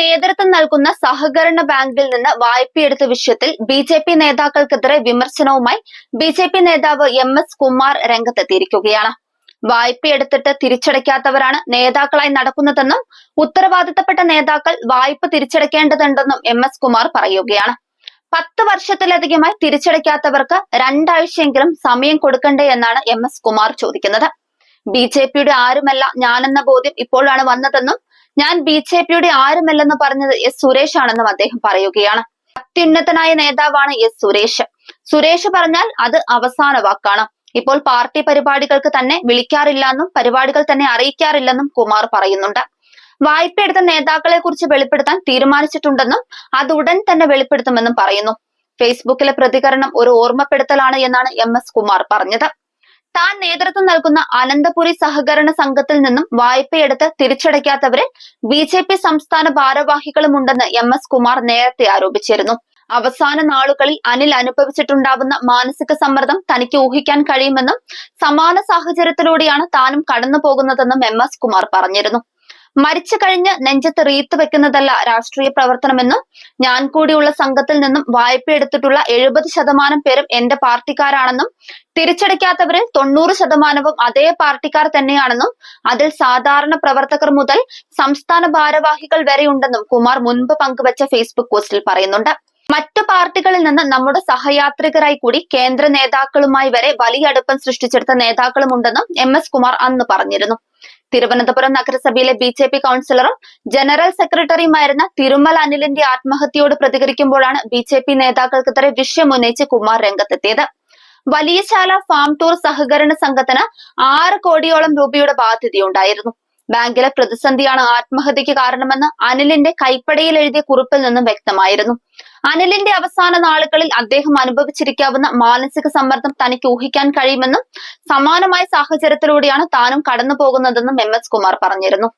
നേതൃത്വം നൽകുന്ന സഹകരണ ബാങ്കിൽ നിന്ന് വായ്പയെടുത്ത വിഷയത്തിൽ ബി ജെ പി നേതാക്കൾക്കെതിരെ വിമർശനവുമായി ബി ജെ പി നേതാവ് എം എസ് കുമാർ രംഗത്തെത്തിയിരിക്കുകയാണ്. വായ്പയെടുത്തിട്ട് തിരിച്ചടയ്ക്കാത്തവരാണ് നേതാക്കളായി നടക്കുന്നതെന്നും ഉത്തരവാദിത്തപ്പെട്ട നേതാക്കൾ വായ്പ തിരിച്ചടയ്ക്കേണ്ടതുണ്ടെന്നും എം എസ് കുമാർ പറയുകയാണ്. പത്ത് വർഷത്തിലധികമായി തിരിച്ചടയ്ക്കാത്തവർക്ക് രണ്ടാഴ്ചയെങ്കിലും സമയം കൊടുക്കണ്ടേ എന്നാണ് എം എസ് കുമാർ ചോദിക്കുന്നത്. ബി ജെ പിയുടെ ആരുമല്ല ഞാനെന്ന ബോധ്യം ഇപ്പോഴാണ് വന്നതെന്നും ഞാൻ ബി ജെ പിയുടെ ആരുമല്ലെന്ന് പറഞ്ഞത് എസ് സുരേഷ് ആണെന്നും അദ്ദേഹം പറയുകയാണ്. അത്യുന്നതനായ നേതാവാണ് എസ് സുരേഷ്. സുരേഷ് പറഞ്ഞാൽ അത് അവസാന വാക്കാണ്. ഇപ്പോൾ പാർട്ടി പരിപാടികൾക്ക് തന്നെ വിളിക്കാറില്ലെന്നും പരിപാടികൾ തന്നെ അറിയിക്കാറില്ലെന്നും കുമാർ പറയുന്നുണ്ട്. വായ്പ എടുത്ത നേതാക്കളെ കുറിച്ച് വെളിപ്പെടുത്താൻ തീരുമാനിച്ചിട്ടുണ്ടെന്നും അത് ഉടൻ തന്നെ വെളിപ്പെടുത്തുമെന്നും പറയുന്നു. ഫേസ്ബുക്കിലെ പ്രതികരണം ഒരു ഓർമ്മപ്പെടുത്തലാണ് എന്നാണ് എം എസ് കുമാർ പറഞ്ഞത്. താൻ നേതൃത്വം നൽകുന്ന അനന്തപുരി സഹകരണ സംഘത്തിൽ നിന്നും വായ്പയെടുത്ത് തിരിച്ചടയ്ക്കാത്തവരിൽ ബി ജെ പി സംസ്ഥാന ഭാരവാഹികളുമുണ്ടെന്ന് എം എസ് കുമാർ നേരത്തെ ആരോപിച്ചിരുന്നു. അവസാന നാളുകളിൽ അനിൽ അനുഭവിച്ചിട്ടുണ്ടാവുന്ന മാനസിക സമ്മർദ്ദം തനിക്ക് ഊഹിക്കാൻ കഴിയുമെന്നും സമാന സാഹചര്യത്തിലൂടെയാണ് താനും കടന്നു പോകുന്നതെന്നും എം എസ് കുമാർ പറഞ്ഞിരുന്നു. മരിച്ചു കഴിഞ്ഞ് നെഞ്ചത്ത് റീത്ത് വെക്കുന്നതല്ല രാഷ്ട്രീയ പ്രവർത്തനമെന്നും ഞാൻ കൂടിയുള്ള സംഘത്തിൽ നിന്നും വായ്പ എടുത്തിട്ടുള്ള എഴുപത് ശതമാനം പേരും എന്റെ പാർട്ടിക്കാരാണെന്നും തിരിച്ചടിക്കാത്തവരിൽ തൊണ്ണൂറ് ശതമാനവും അതേ പാർട്ടിക്കാർ തന്നെയാണെന്നും അതിൽ സാധാരണ പ്രവർത്തകർ മുതൽ സംസ്ഥാന ഭാരവാഹികൾ വരെയുണ്ടെന്നും കുമാർ മുൻപ് പങ്കുവച്ച ഫേസ്ബുക്ക് പോസ്റ്റിൽ പറയുന്നുണ്ട്. മറ്റു പാർട്ടികളിൽ നിന്ന് നമ്മുടെ സഹയാത്രികരായി കൂടി കേന്ദ്ര നേതാക്കളുമായി വരെ വലിയ അടുപ്പം സൃഷ്ടിച്ചെടുത്ത നേതാക്കളുമുണ്ടെന്നും എം എസ് കുമാർ അന്ന് പറഞ്ഞിരുന്നു. തിരുവനന്തപുരം നഗരസഭയിലെ ബി ജെ പി കൗൺസിലറും ജനറൽ സെക്രട്ടറിയുമായിരുന്ന തിരുമൽ അനിലിന്റെ ആത്മഹത്യയോട് പ്രതികരിക്കുമ്പോഴാണ് ബി ജെ പി നേതാക്കൾക്കെതിരെ വിഷയം ഉന്നയിച്ച് കുമാർ രംഗത്തെത്തിയത്. വലിയശാല ഫാം ടൂർ സഹകരണ സംഘത്തിന് ആറ് കോടിയോളം രൂപയുടെ ബാധ്യതയുണ്ടായിരുന്നു. ബാങ്കിലെ പ്രതിസന്ധിയാണ് ആത്മഹത്യക്ക് കാരണമെന്ന് അനിലിന്റെ കൈപ്പടയിൽ എഴുതിയ കുറിപ്പിൽ നിന്നും വ്യക്തമായിരുന്നു. അനിലിന്റെ അവസാന നാളുകളിൽ അദ്ദേഹം അനുഭവിച്ചിരിക്കാവുന്ന മാനസിക സമ്മർദ്ദം തനിക്ക് ഊഹിക്കാൻ കഴിയുമെന്നും സമാനമായ സാഹചര്യത്തിലൂടെയാണ് താനും കടന്നു പോകുന്നതെന്നും എം എസ് കുമാർ പറഞ്ഞിരുന്നു.